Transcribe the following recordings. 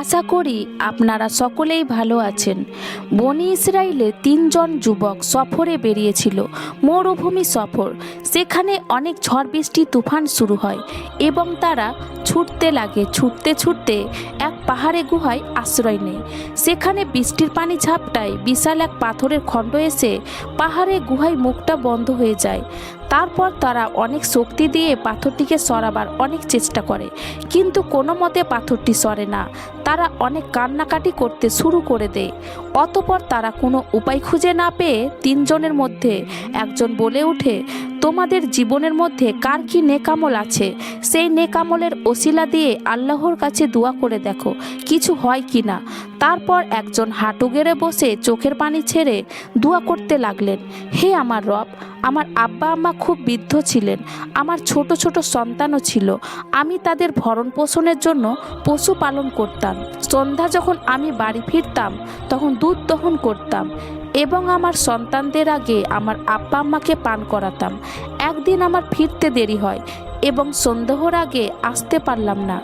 আশা করি আপনারা সকলেই ভালো আছেন। বনি ইসরায়েলে তিনজন যুবক সফরে বেরিয়েছিল, মরুভূমি সফর। সেখানে অনেক ঝড় বৃষ্টি, তুফান শুরু হয় এবং তারা ছুটতে লাগে, ছুটতে ছুটতে এক পাহাড়ে গুহায় আশ্রয় নেয়। সেখানে বৃষ্টির পানি ঝাপটায় বিশাল এক পাথরের খণ্ড এসে পাহাড়ে গুহায় মুখটা বন্ধ হয়ে যায়। তারপর তারা অনেক শক্তি দিয়ে পাথরটিকে সরাবার অনেক চেষ্টা করে, কিন্তু কোনো মতে পাথরটি সরে না। তারা অনেক কান্নাকাটি করতে শুরু করে দেয়। অতপর তারা কোনো উপায় খুঁজে না পেয়ে তিনজনের মধ্যে একজন বলে ওঠে, তোমাদের জীবনের মধ্যে কার কি নেকামল আছে? সেই নেকামলের ওসিলা দিয়ে আল্লাহর কাছে দোয়া করে দেখো, কিছু হয় কি না? তারপর একজন হাঁটু গেড়ে বসে চোখের পানি ছেড়ে দোয়া করতে লাগলেন, হে আমার রব, আমার আব্বা আম্মা খুব বৃদ্ধ ছিলেন, আমার ছোট ছোট সন্তানও ছিল, আমি তাদের ভরণ পোষণের জন্য পশু পালন করতাম। সন্ধ্যা যখন আমি বাড়ি ফিরতাম, তখন দুধ দহন করতাম এবং আমার সন্তানদের আগে আমার আব্বা আম্মাকে পান করাতাম। একদিন আমার ফিরতে দেরি হয় এবং সন্দেহর আগে আসতে পারলাম না।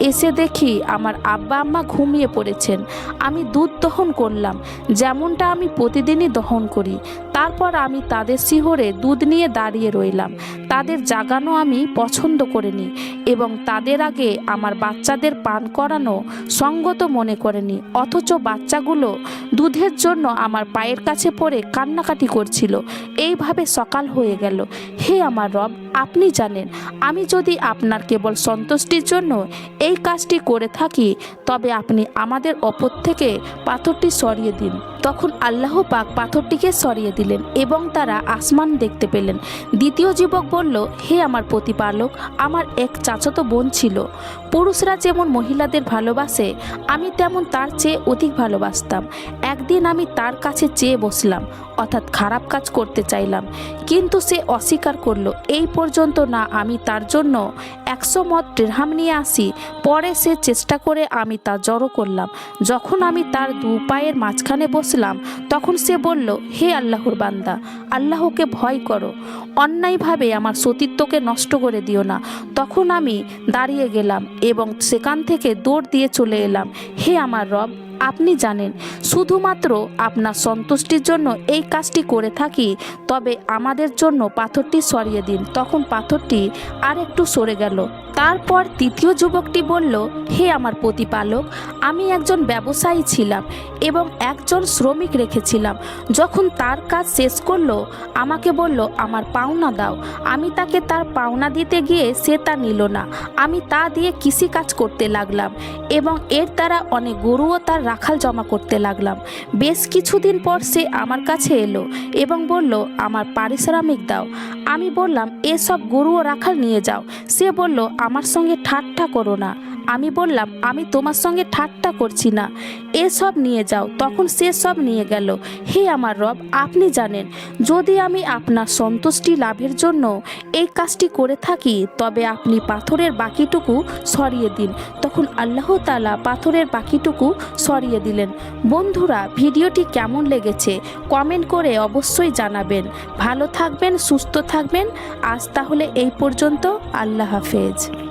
এসে দেখি আমার আব্বা আম্মা ঘুমিয়ে পড়েছেন। আমি দুধ দহন করলাম, যেমনটা আমি প্রতিদিনই দহন করি। তারপর আমি তাদের শিহরে দুধ নিয়ে দাঁড়িয়ে রইলাম। তাদের জাগানো আমি পছন্দ করিনি। এবং তাদের আগে আমার বাচ্চাদের পান করানো সঙ্গত মনে করেনি, অথচ বাচ্চাগুলো দুধের জন্য আমার পায়ের কাছে পড়ে কান্নাকাটি করছিল। এইভাবে সকাল হয়ে গেল। হে আমার রব, আপনি জানেন, আমি যদি আপনার কেবল সন্তুষ্টির জন্য এই কাজটি করে থাকি, তবে আপনি আমাদের অপর থেকে পাথরটি সরিয়ে দিন। তখন আল্লাহ পাক পাথরটিকে সরিয়ে দিলেন এবং তারা আসমান দেখতে পেলেন। দ্বিতীয় যুবক বলল, হে আমার প্রতিপালক, আমার এক চাচাতো বোন ছিল। পুরুষরা যেমন মহিলাদের ভালোবাসে, আমি তেমন তার চেয়ে অধিক ভালোবাসতাম। একদিন আমি তার কাছে চেয়ে বসলাম, অর্থাৎ খারাপ কাজ করতে চাইলাম। কিন্তু সে অস্বীকার করল, এই পর্যন্ত না, আমি তার জন্য একশো মত ড্রেহাম নিয়ে আসি। পরে সে চেষ্টা করে আমি তা জড়ো করলাম। যখন আমি তার দু পায়ের মাঝখানে বসলাম, তখন সে বলল, হে আল্লাহর বান্দা, আল্লাহকে ভয় করো। অন্যায়ভাবে আমার সতীত্বকে নষ্ট করে দিও না। তখন আমি দাঁড়িয়ে গেলাম এবং সেখান থেকে দৌড় দিয়ে চলে এলাম। হে আমার রব আপনি জানেন, শুধুমাত্র আপনার সন্তুষ্টির জন্য এই কাজটি করে থাকি, তবে আমাদের জন্য পাথরটি সরিয়ে দিন। তখন পাথরটি আর একটু সরে গেল। তারপর তৃতীয় যুবকটি বলল, হে আমার প্রতিপালক, আমি একজন ব্যবসায়ী ছিলাম এবং একজন শ্রমিক রেখেছিলাম। যখন তার কাজ শেষ করল, আমাকে বলল, আমার পাওনা দাও। আমি তাকে তার পাওনা দিতে গিয়ে সে তা নিল না। আমি তা দিয়ে কৃষি কাজ করতে লাগলাম এবং এর দ্বারা অনেক গরুও তার রাখাল জমা করতে লাগলাম। বেশ কিছুদিন পর সে আমার কাছে এলো এবং বলল, আমার পারিশ্রমিক দাও। আমি বললাম, এসব গরু ও রাখাল নিয়ে যাও। সে বলল, আমার সঙ্গে ঠাট্টা করো না। আমি বললাম, আমি তোমার সঙ্গে ঠাট্টা করছি না। এসব নিয়ে যাও। তখন সে সব নিয়ে গেল। হে আমার রব, আপনি জানেন, যদি আমি আপনার সন্তুষ্টি লাভের জন্য এই কাজটি করে থাকি, তবে আপনি পাথরের বাকিটুকু সরিয়ে দিন। তখন আল্লাহ তালা পাথরের বাকিটুকু সরিয়ে দিলেন। বন্ধুরা, ভিডিওটি কেমন লেগেছে কমেন্ট করে অবশ্যই জানাবেন। ভালো থাকবেন, সুস্থ থাকবেন। আজ তাহলে এই পর্যন্ত আল্লাহ হাফেজ।